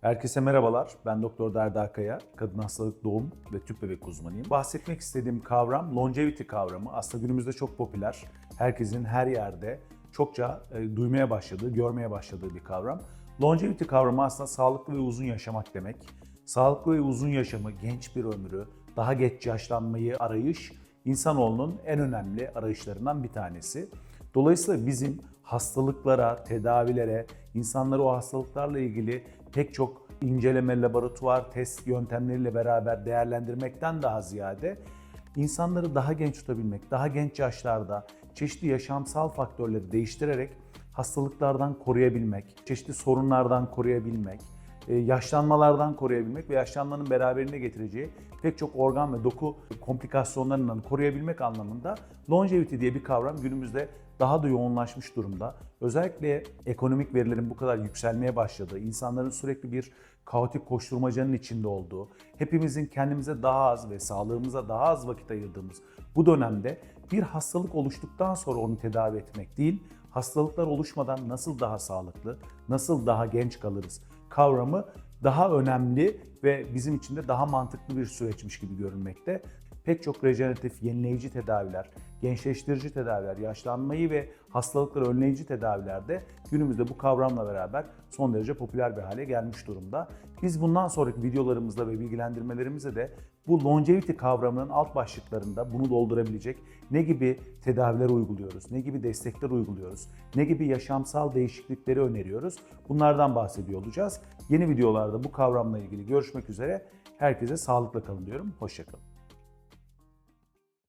Herkese merhabalar. Ben Doktor Derda Akaya, kadın hastalık doğum ve tüp bebek uzmanıyım. Bahsetmek istediğim kavram longevity kavramı. Aslında günümüzde çok popüler. Herkesin her yerde çokça e, duymaya başladığı, görmeye başladığı bir kavram. Longevity kavramı aslında sağlıklı ve uzun yaşamak demek. Sağlıklı ve uzun yaşamı, genç bir ömrü, daha geç yaşlanmayı arayış insanoğlunun en önemli arayışlarından bir tanesi. Dolayısıyla bizim hastalıklara, tedavilere, insanları o hastalıklarla ilgili pek çok inceleme, laboratuvar, test yöntemleriyle beraber değerlendirmekten daha ziyade insanları daha genç tutabilmek, daha genç yaşlarda çeşitli yaşamsal faktörleri değiştirerek hastalıklardan koruyabilmek, çeşitli sorunlardan koruyabilmek, yaşlanmalardan koruyabilmek ve yaşlanmanın beraberinde getireceği pek çok organ ve doku komplikasyonlarından koruyabilmek anlamında longevity diye bir kavram günümüzde daha da yoğunlaşmış durumda. Özellikle ekonomik verilerin bu kadar yükselmeye başladığı, insanların sürekli bir kaotik koşturmacanın içinde olduğu, hepimizin kendimize daha az ve sağlığımıza daha az vakit ayırdığımız bu dönemde bir hastalık oluştuktan sonra onu tedavi etmek değil, hastalıklar oluşmadan nasıl daha sağlıklı, nasıl daha genç kalırız kavramı daha önemli ve bizim için de daha mantıklı bir süreçmiş gibi görünmekte. Pek çok rejeneratif, yenileyici tedaviler, gençleştirici tedaviler, yaşlanmayı ve hastalıkları önleyici tedaviler de günümüzde bu kavramla beraber son derece popüler bir hale gelmiş durumda. Biz bundan sonraki videolarımızda ve bilgilendirmelerimizde de bu longevity kavramının alt başlıklarında bunu doldurabilecek ne gibi tedaviler uyguluyoruz, ne gibi destekler uyguluyoruz, ne gibi yaşamsal değişiklikleri öneriyoruz bunlardan bahsediyor olacağız. Yeni videolarda bu kavramla ilgili görüşmek üzere. Herkese sağlıkla kalın diyorum. Hoşçakalın.